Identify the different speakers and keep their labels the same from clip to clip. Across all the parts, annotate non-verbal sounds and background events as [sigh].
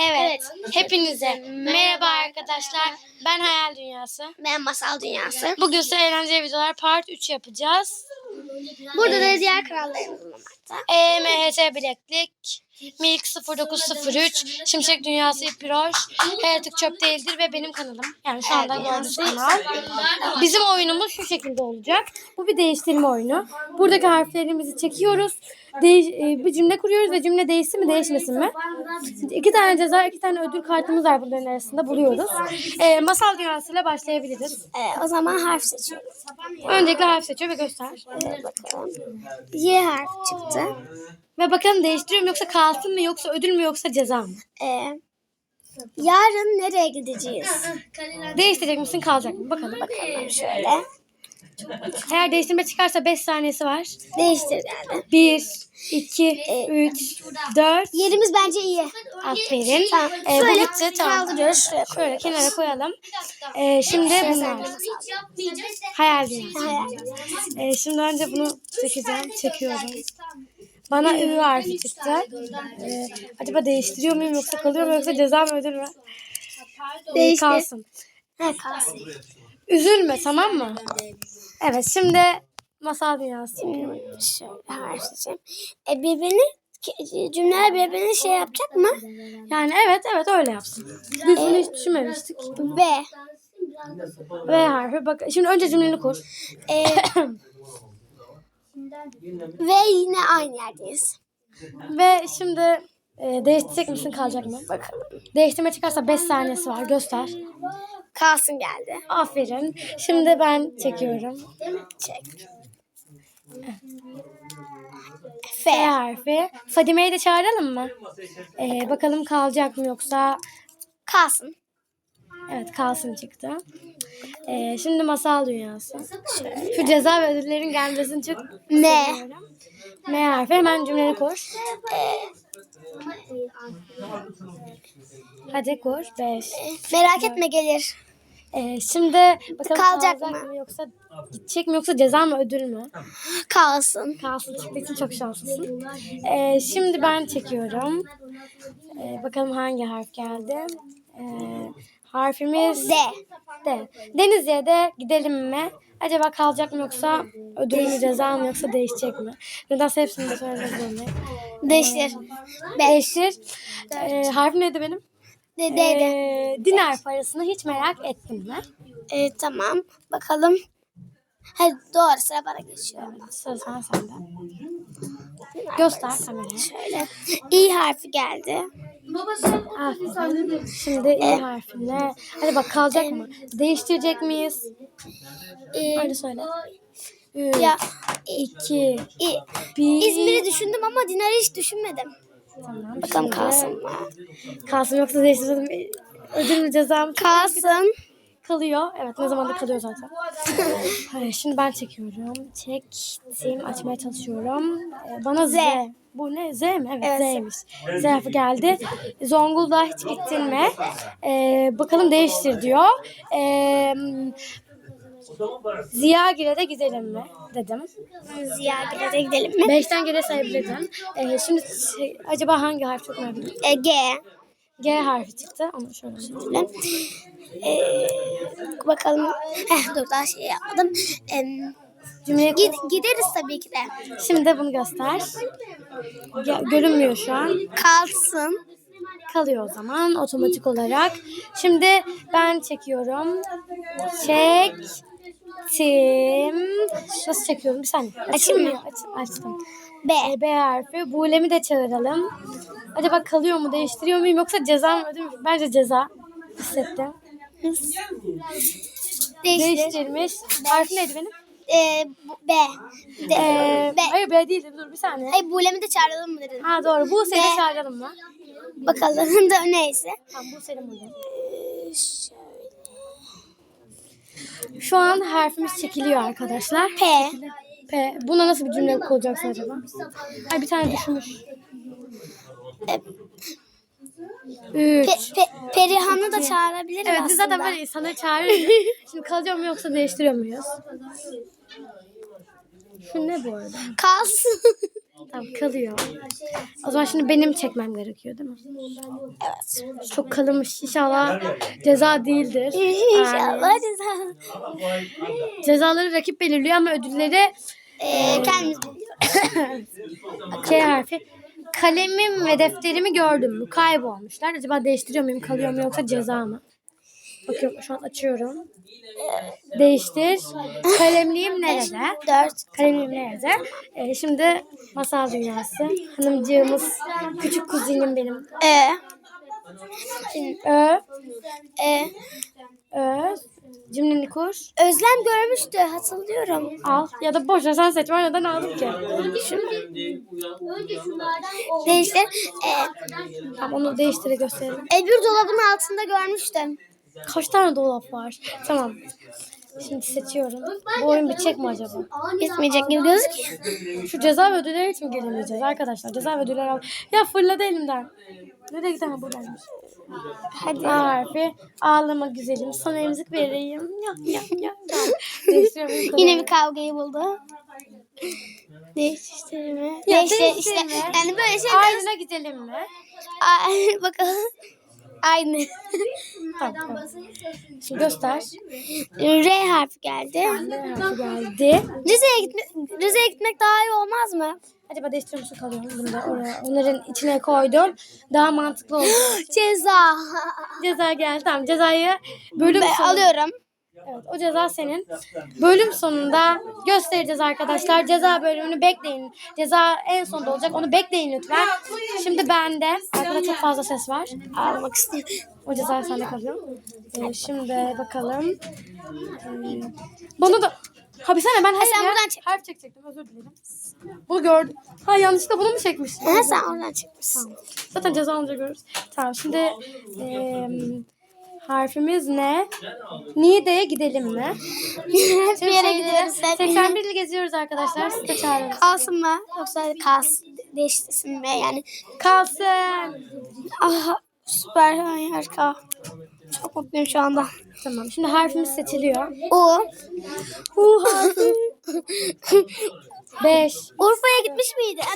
Speaker 1: Evet, hepinize merhaba arkadaşlar. Ben Hayal Dünyası.
Speaker 2: Ben Masal Dünyası.
Speaker 1: Bugün size eğlenceli videolar part 3 yapacağız.
Speaker 2: Burada da diğer krallarımız bulunmakta.
Speaker 1: EMHT Bileklik, Milk 0903, Şimşek Dünyası İpiroş, Yaratık Çöp Değildir ve benim kanalım. Yani şu anda gördüğünüz kanal. Bizim oyunumuz şu şekilde olacak. Bu bir değiştirme oyunu. Buradaki harflerimizi çekiyoruz. Değiş, e, bir cümle kuruyoruz ve cümle değişsin mi değişmesin mi? İki tane ceza, iki tane ödül kartımız var bunların arasında buluyoruz. E, masal dünyasıyla başlayabiliriz.
Speaker 2: Ee, o zaman harf seçiyoruz.
Speaker 1: Öncelikle harf seçiyor ve göster.
Speaker 2: Ee, bakalım. Y harfi çıktı.
Speaker 1: Ve bakalım değiştiriyor mu yoksa kalsın mı yoksa ödül mü yoksa ceza mı?
Speaker 2: Ee, yarın nereye gideceğiz? [laughs]
Speaker 1: Değiştirecek misin kalacak mı? Bakalım.
Speaker 2: Bakalım şöyle.
Speaker 1: Eğer değiştirme çıkarsa 5 saniyesi var.
Speaker 2: Değiştir geldi.
Speaker 1: 1, 2, 3, 4.
Speaker 2: Yerimiz bence iyi.
Speaker 1: Aferin.
Speaker 2: Tamam.
Speaker 1: Ee, bu
Speaker 2: Şöyle
Speaker 1: bitti. Tamam.
Speaker 2: kaldırıyoruz. Şuraya
Speaker 1: Şöyle kenara koyalım. Ee, şimdi bunlar. Hayal dünyası.
Speaker 2: Hayal.
Speaker 1: Ee, şimdi önce bunu çekeceğim. Çekiyorum. Bana Ü harfi çıktı. Ee, acaba değiştiriyor muyum yoksa kalıyor mu yoksa ceza mı ödül mü?
Speaker 2: Değiştir.
Speaker 1: kalsın.
Speaker 2: Ha, kalsın.
Speaker 1: Üzülme tamam mı? Evet şimdi masal dünyası.
Speaker 2: Şöyle harf seçeyim. E, birbirini cümleler birbirini şey yapacak mı?
Speaker 1: Yani evet evet öyle yapsın. Biz bunu hiç düşünmemiştik.
Speaker 2: B.
Speaker 1: V harfi bak. Şimdi önce cümleni kur.
Speaker 2: Ee, [coughs] ve yine aynı yerdeyiz.
Speaker 1: Ve şimdi e, değiştirecek misin kalacak mı? Bakalım. Değiştirme çıkarsa 5 saniyesi var. Göster.
Speaker 2: Kalsın geldi.
Speaker 1: Aferin. Şimdi ben çekiyorum.
Speaker 2: Çek.
Speaker 1: F harfi. Fadime'yi de çağıralım mı? Ee, bakalım kalacak mı yoksa
Speaker 2: Kalsın.
Speaker 1: Evet kalsın çıktı. Ee, şimdi masal dünyası. Şu ceza ve ödüllerin gelmesini çok
Speaker 2: M.
Speaker 1: istiyorum. M harfi hemen cümleni kur. Hadi kur. 5.
Speaker 2: Merak etme gelir.
Speaker 1: Ee, şimdi bakalım
Speaker 2: Kalacak
Speaker 1: kalacak
Speaker 2: mı?
Speaker 1: mı? yoksa gidecek mi yoksa ceza mı ödül mü?
Speaker 2: Kalsın.
Speaker 1: Kalsın çıktığı için çok şanslısın. Ee, şimdi ben çekiyorum. Ee, bakalım hangi harf geldi. Ee, harfimiz
Speaker 2: D.
Speaker 1: D. Denizli'ye de gidelim mi? Acaba kalacak mı yoksa ödül mü ceza mı yoksa değişecek mi? Nedense hepsini de söylemek zorundayım.
Speaker 2: Değiştir. B.
Speaker 1: Değiştir. Ee, harfim neydi benim?
Speaker 2: D. D. D.
Speaker 1: Ee, dinar parasını hiç merak ettin mi?
Speaker 2: Ee, tamam. Bakalım. Hadi doğru sıra bana geçiyor.
Speaker 1: Sıra sen sende. Göster kameraya.
Speaker 2: Şöyle. İ harfi geldi.
Speaker 1: Aferin. Şimdi i harfine. Hadi bak kalacak mı? Değiştirecek miyiz?
Speaker 2: Ee,
Speaker 1: Hadi söyle. Üç,
Speaker 2: ya
Speaker 1: iki,
Speaker 2: İ.
Speaker 1: bir.
Speaker 2: İzmir'i düşündüm ama Dinar'ı hiç düşünmedim.
Speaker 1: Tamam.
Speaker 2: Bakalım
Speaker 1: şimdi-
Speaker 2: kalsın mı?
Speaker 1: Kalsın yoksa değiştirelim. Ödül mü ceza mı?
Speaker 2: Kalsın.
Speaker 1: Kalıyor. Evet ne zaman da kalıyor zaten. [laughs] Hayır, şimdi ben çekiyorum. Çektim. Açmaya çalışıyorum. Ee, Bana Z. Bu ne? Z mi? Evet,
Speaker 2: Evet.
Speaker 1: Z'ymiş. Z harfi geldi. Zonguldak'a hiç gittin mi? Ee, bakalım değiştir diyor. Ee, Ziyagil'e de gidelim mi? Dedim.
Speaker 2: Ziyagil'e gidelim mi?
Speaker 1: Beşten geri sayabilirim. Ee, şimdi şey, acaba hangi harf çok merak ediyorum.
Speaker 2: E, G.
Speaker 1: Harfi çıktı. Onu şöyle söyleyeyim.
Speaker 2: Ee, bakalım. Heh, dur daha şey yapmadım.
Speaker 1: Cümleyi
Speaker 2: gid, gideriz tabii ki de.
Speaker 1: Şimdi de bunu göster. Ya, görünmüyor şu an.
Speaker 2: Kalsın.
Speaker 1: Kalıyor o zaman otomatik olarak. Şimdi ben çekiyorum. Çektim. Nasıl çekiyorum? Bir saniye.
Speaker 2: Açayım mı?
Speaker 1: Aç, açtım.
Speaker 2: B.
Speaker 1: E, B harfi. Buğlem'i de çağıralım. Acaba kalıyor mu? Değiştiriyor muyum? Yoksa ceza mı? ödül mü? Bence ceza. Hissettim.
Speaker 2: Değiştir.
Speaker 1: Değiştirmiş. Harfi neydi benim?
Speaker 2: Bu- B. D.
Speaker 1: Ee,
Speaker 2: B.
Speaker 1: hayır B değildi. Dur bir saniye.
Speaker 2: Hayır Bulem'i de çağıralım mı dedim.
Speaker 1: Ha doğru. Bu seni
Speaker 2: B.
Speaker 1: çağıralım mı?
Speaker 2: Bakalım [laughs] da neyse.
Speaker 1: Tamam bu senin
Speaker 2: şöyle.
Speaker 1: Şu an harfimiz çekiliyor arkadaşlar.
Speaker 2: P.
Speaker 1: P. Buna nasıl bir cümle kuracaksın acaba? Ay bir tane düşünmüş. Üç.
Speaker 2: Pe, pe, Perihan'ı da çağırabiliriz
Speaker 1: Evet
Speaker 2: aslında.
Speaker 1: biz zaten böyle insanları çağırıyoruz. [laughs] Şimdi kalacak mı yoksa değiştiriyor muyuz? Şu ne bu arada?
Speaker 2: Kalsın.
Speaker 1: Tamam kalıyor. O zaman şimdi benim çekmem gerekiyor değil mi?
Speaker 2: Evet.
Speaker 1: Çok kalınmış. İnşallah ceza değildir.
Speaker 2: İnşallah ceza.
Speaker 1: Cezaları rakip belirliyor ama ödülleri
Speaker 2: Ee, kendimiz [laughs]
Speaker 1: K harfi. Kalemim ve defterimi gördüm mü? Kaybolmuşlar. Acaba değiştiriyor muyum? Kalıyor mu yoksa ceza mı? Bakıyorum şu an açıyorum. Değiştir. Kalemliğim nerede?
Speaker 2: dört.
Speaker 1: Kalemliğim nerede? Ee, şimdi masal dünyası. Hanımcığımız. Küçük kuzenim benim.
Speaker 2: E.
Speaker 1: Ö.
Speaker 2: E.
Speaker 1: Ö. Cümleni kur.
Speaker 2: Özlem görmüştü hatırlıyorum.
Speaker 1: Al. Ya da boş ver sen seç. Ben neden aldım ki?
Speaker 2: Değiştir. E,
Speaker 1: Tamam onu değiştire gösterelim.
Speaker 2: Ebru dolabın altında görmüştüm.
Speaker 1: Kaç tane dolap var? Tamam. Şimdi seçiyorum. Bu oyun bitecek mi acaba?
Speaker 2: Bitmeyecek gibi gözüküyor.
Speaker 1: Şu ceza ve ödülleri mi gelemeyeceğiz arkadaşlar? Ceza ve ödülleri al. Ya fırladı elimden. Nereye giden buradaymış.
Speaker 2: Hadi.
Speaker 1: Harfi. Ağlama güzelim. Sana emzik vereyim. Ya ya ya. Değiştiriyorum.
Speaker 2: Yine bir kavgayı buldu. Değiştirme.
Speaker 1: Ya
Speaker 2: Değiştir
Speaker 1: değiştirme.
Speaker 2: işte. Yani böyle şeyler.
Speaker 1: Ayrına gidelim mi?
Speaker 2: Ay, [laughs] bakalım. Aynı. [laughs]
Speaker 1: Tamam. tamam. Göster.
Speaker 2: R harfi geldi.
Speaker 1: Ne harfi [laughs] geldi?
Speaker 2: Rize'ye gitmek, Rize'ye gitmek daha iyi olmaz mı?
Speaker 1: Acaba değiştiriyor musun kalıyorum bunu da oraya. Onların içine koydum. Daha mantıklı oldu. [gasps]
Speaker 2: Ceza.
Speaker 1: Ceza geldi. Tamam cezayı bölüm
Speaker 2: Ben
Speaker 1: sonu.
Speaker 2: alıyorum.
Speaker 1: Evet o ceza senin. Bölüm sonunda göstereceğiz arkadaşlar. Ceza bölümünü bekleyin. Ceza en sonda olacak. Onu bekleyin lütfen. Şimdi bende. Arkada çok fazla ses var.
Speaker 2: Ağlamak istiyorum.
Speaker 1: O ceza sende kalıyor. Ee, şimdi bakalım. Ee, bunu da... Ha bir saniye ben hayır
Speaker 2: sen buradan çek.
Speaker 1: Harf çekecektim özür dilerim. Bunu gördüm. Ha yanlışlıkla bunu mu çekmişsin?
Speaker 2: Ha, sen oradan çıkmışsın.
Speaker 1: Zaten ceza alınca görürüz. Tamam şimdi eee, harfimiz ne? Niğde'ye gidelim mi?
Speaker 2: bir yere gidiyoruz.
Speaker 1: 81 il geziyoruz arkadaşlar. Siz de çağırın.
Speaker 2: Kalsın mı? Yoksa kalsın. Değiştirsin mi? Yani.
Speaker 1: Kalsın.
Speaker 2: Aha, süper. Harika. Çok mutluyum şu anda.
Speaker 1: Tamam şimdi harfimiz seçiliyor.
Speaker 2: U.
Speaker 1: U harfi. 5.
Speaker 2: Urfa'ya gitmiş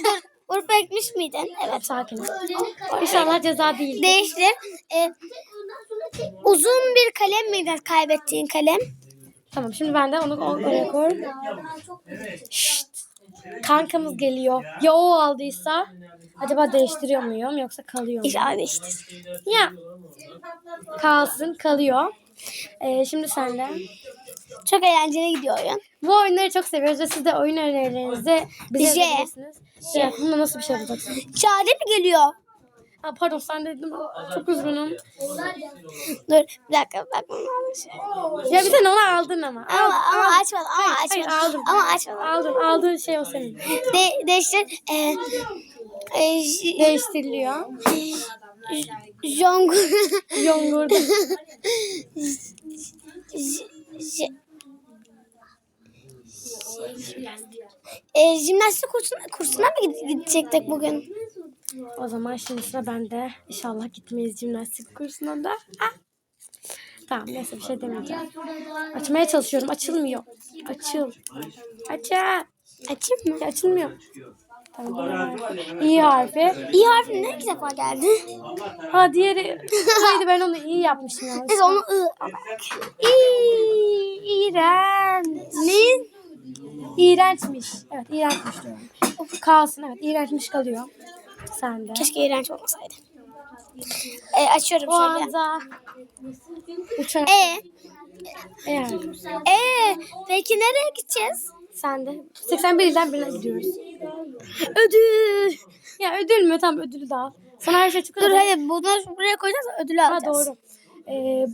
Speaker 2: dur. Urfa'ya gitmiş miydin? Evet.
Speaker 1: Sakin ol. İnşallah ceza değil.
Speaker 2: Değiştir. Ee, uzun bir kalem miydi kaybettiğin kalem?
Speaker 1: Tamam şimdi ben de onu oraya koy. Şşt. Kankamız geliyor. Ya o aldıysa acaba değiştiriyor muyum yoksa kalıyor mu?
Speaker 2: İnşallah değiştir.
Speaker 1: Ya. Kalsın kalıyor. Ee, şimdi sen de.
Speaker 2: Çok eğlenceli gidiyor oyun.
Speaker 1: Bu oyunları çok seviyoruz ve siz de oyun önerilerinizi bize
Speaker 2: J.
Speaker 1: yazabilirsiniz. Şey, bunda nasıl bir şey yapacaksın?
Speaker 2: Şade mi geliyor?
Speaker 1: Aa, pardon sen dedim. Çok üzgünüm.
Speaker 2: Dur bir dakika bak bunu almış.
Speaker 1: Ya bir tane onu aldın ama.
Speaker 2: Ama,
Speaker 1: Aldın,
Speaker 2: ama
Speaker 1: aldın.
Speaker 2: açmadım ama
Speaker 1: Hayır,
Speaker 2: açmadım.
Speaker 1: hayır, aldım.
Speaker 2: Ama açmadım.
Speaker 1: Aldın. Aldığın şey o senin.
Speaker 2: De, değiştir. Ee, e, j-
Speaker 1: Değiştiriliyor.
Speaker 2: Jong.
Speaker 1: Yongur.
Speaker 2: J- j- e, jimnastik kursuna, kursuna mı gide- gidecektik bugün?
Speaker 1: O zaman şimdi sıra bende. İnşallah gitmeyiz jimnastik kursuna da. Ah. Tamam neyse bir şey demeyeceğim. Açmaya çalışıyorum. Açılmıyor. Açıl. Açıl.
Speaker 2: Açayım mı?
Speaker 1: Ya açılmıyor. Tamam. ne harfi? İyi harfi.
Speaker 2: Ne ilk defa geldi?
Speaker 1: Ha diğeri neydi ben onu iyi yapmışım yani.
Speaker 2: Neyse onu ı.
Speaker 1: İyi, iğrenç.
Speaker 2: Ne?
Speaker 1: İğrençmiş. Evet iğrençmiş. Kalsın evet iğrençmiş kalıyor. Sen de.
Speaker 2: Keşke iğrenç olmasaydı. E, açıyorum
Speaker 1: O
Speaker 2: şöyle.
Speaker 1: anda uçarak.
Speaker 2: E,
Speaker 1: Yani.
Speaker 2: e, peki nereye gideceğiz?
Speaker 1: Sen de. 81 ilden birine gidiyoruz.
Speaker 2: Ödül.
Speaker 1: Ya ödül mü? Tamam ödülü de al. Sana her şey çıkıyor.
Speaker 2: Dur hayır bunu buraya koyacağız ödülü
Speaker 1: Ha
Speaker 2: alacağız.
Speaker 1: doğru. Ee,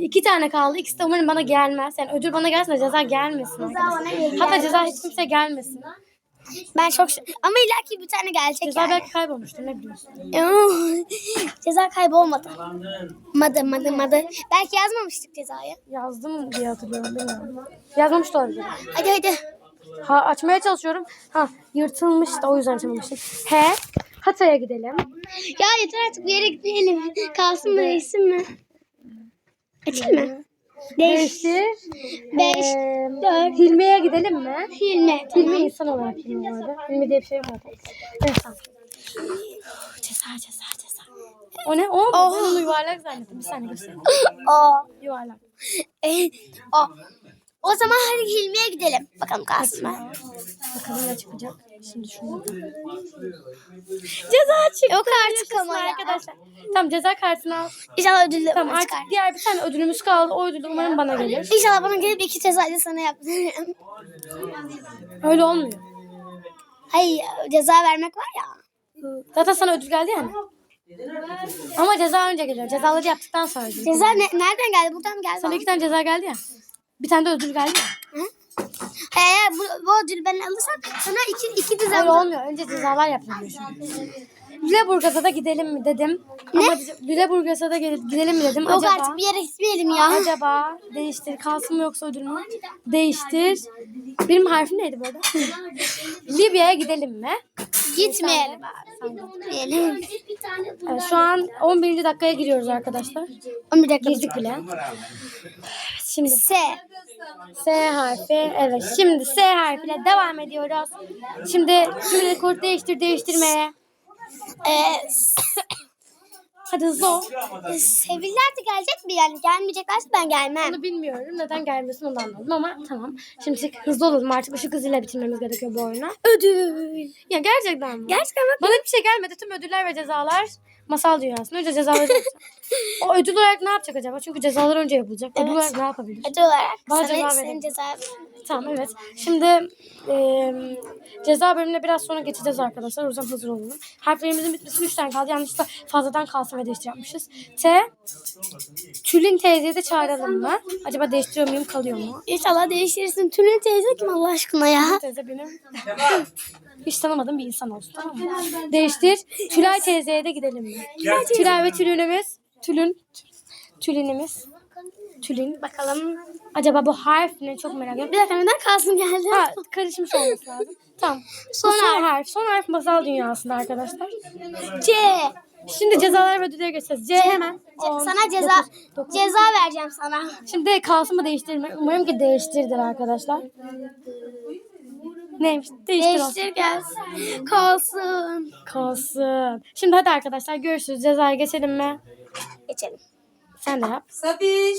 Speaker 1: iki tane kaldı. İkisi de umarım bana gelmez. Yani ödül bana gelsin de ceza gelmesin. arkadaşlar. Hatta ceza hiç kimse gelmesin.
Speaker 2: Ben çok ama illaki bir tane gelecek
Speaker 1: Ceza
Speaker 2: yani.
Speaker 1: belki kaybolmuştur ne biliyorsun. [laughs]
Speaker 2: Ceza kaybolmadı. Madı madı madı. Belki yazmamıştık cezayı.
Speaker 1: Yazdım diye hatırlıyorum bilmiyorum. Yazmamış da olabilir.
Speaker 2: Hadi hadi.
Speaker 1: Ha açmaya çalışıyorum. Ha yırtılmış da o yüzden açamamıştım. He. Hatay'a gidelim.
Speaker 2: Ya yeter artık bir yere gitmeyelim. Kalsın mı değilsin mi? Açayım mı?
Speaker 1: Değiştir.
Speaker 2: Beş,
Speaker 1: Ee,
Speaker 2: dört.
Speaker 1: Hilmi'ye gidelim mi?
Speaker 2: Hilmi.
Speaker 1: Hilmi insan olarak Hilmi arada. Hilmi diye bir şey zaten. Evet tamam. Ceza ceza ceza. O ne? O mu? Ben onu yuvarlak zannettim. Bir saniye göstereyim. [laughs]
Speaker 2: O.
Speaker 1: Yuvarlak.
Speaker 2: E, o. O zaman hadi Hilmi'ye gidelim. Bakalım kalsın mı?
Speaker 1: Bakalım ne çıkacak. Şimdi şunu. Ceza çıktı.
Speaker 2: Yok artık ama ya.
Speaker 1: arkadaşlar. Tamam ceza kartını al.
Speaker 2: İnşallah ödüllü
Speaker 1: Tamam
Speaker 2: bana
Speaker 1: artık
Speaker 2: çıkar.
Speaker 1: diğer bir tane ödülümüz kaldı. O ödül umarım bana gelir.
Speaker 2: İnşallah bana gelip iki cezayla sana yaptırırım.
Speaker 1: Öyle olmuyor.
Speaker 2: Hayır ceza vermek var ya.
Speaker 1: Zaten sana ödül geldi yani. Ama ceza önce geliyor. Cezaları yaptıktan sonra. ödül
Speaker 2: Ceza ne, nereden geldi? Buradan mı geldi?
Speaker 1: Sana iki tane ceza geldi ya. Bir tane de ödül geldi ya.
Speaker 2: Eğer bu, bu ödülü ben alırsam sana iki, iki
Speaker 1: Öyle
Speaker 2: alırım.
Speaker 1: olmuyor. Önce cezalar yapılıyor şimdi. Lüleburgaz'a da gidelim mi dedim. Ama Lüleburgaz'a da gelip gidelim mi dedim.
Speaker 2: Yok
Speaker 1: acaba,
Speaker 2: artık bir yere gitmeyelim ya.
Speaker 1: acaba değiştir. Kalsın mı yoksa ödül mü? Değiştir. Benim harfim neydi bu arada? [laughs] Libya'ya gidelim mi?
Speaker 2: Gitmeyelim. Gitmeyelim.
Speaker 1: Evet, şu an 11. dakikaya giriyoruz arkadaşlar.
Speaker 2: 11 dakika.
Speaker 1: Girdik bile. Şimdi
Speaker 2: S.
Speaker 1: S harfi. Evet şimdi S harfiyle devam ediyoruz. Şimdi cümle kod değiştir değiştirmeye.
Speaker 2: Ee,
Speaker 1: Hadi hızlı ol.
Speaker 2: Seviller de gelecek mi yani? Gelmeyeceklerse ben gelmem.
Speaker 1: Onu bilmiyorum. Neden gelmesin onu da anladım ama tamam. Şimdi hızlı olalım artık. Işık hızıyla bitirmemiz gerekiyor bu oyunu.
Speaker 2: Ödül.
Speaker 1: Ya gerçekten mi?
Speaker 2: Gerçekten bak.
Speaker 1: Bana hiçbir şey gelmedi. Tüm ödüller ve cezalar masal dünyasında. Önce cezaları yapacak. O ödül olarak ne yapacak acaba? Çünkü cezalar önce yapılacak. Ödül
Speaker 2: Evet.
Speaker 1: olarak ne yapabilir?
Speaker 2: Ödül olarak
Speaker 1: Bana
Speaker 2: sana senin
Speaker 1: verin.
Speaker 2: ceza
Speaker 1: Tamam evet. Şimdi e, ceza bölümüne biraz sonra geçeceğiz arkadaşlar. O yüzden hazır olun. Harflerimizin bitmesine 3 tane kaldı. Yanlışlıkla fazladan kalsın ve değiştir yapmışız. T. Tülin teyzeyi de çağıralım mı? Acaba değiştiriyor muyum kalıyor mu?
Speaker 2: İnşallah değiştirirsin. Tülin teyze kim Allah aşkına ya?
Speaker 1: Teyze benim. Hiç tanımadığım bir insan olsun tamam mı? Değiştir. Tülay teyzeye de gidelim mi? Tülay ve Tülünümüz. Tülün. Tülinimiz. Tülin. Bakalım. Acaba bu harf ne? Çok merak ediyorum.
Speaker 2: Bir dakika neden kalsın geldi?
Speaker 1: Ha, karışmış olması lazım. Tamam.
Speaker 2: Son
Speaker 1: son
Speaker 2: harf.
Speaker 1: harf. Son harf masal dünyasında arkadaşlar.
Speaker 2: C.
Speaker 1: Şimdi cezalar ve ödüllere geçeceğiz. C hemen.
Speaker 2: Ce-
Speaker 1: On,
Speaker 2: sana ceza
Speaker 1: dokuz, dokuz.
Speaker 2: ceza vereceğim sana.
Speaker 1: Şimdi kalsın mı değiştirir mi? Umarım ki değiştirdir arkadaşlar. Neymiş? Değiştir olsun.
Speaker 2: Değiştir gelsin. Kalsın.
Speaker 1: Kalsın. Şimdi hadi arkadaşlar görüşürüz. Cezaya geçelim mi?
Speaker 2: Geçelim.
Speaker 1: Sen de yap.
Speaker 3: Sabiş.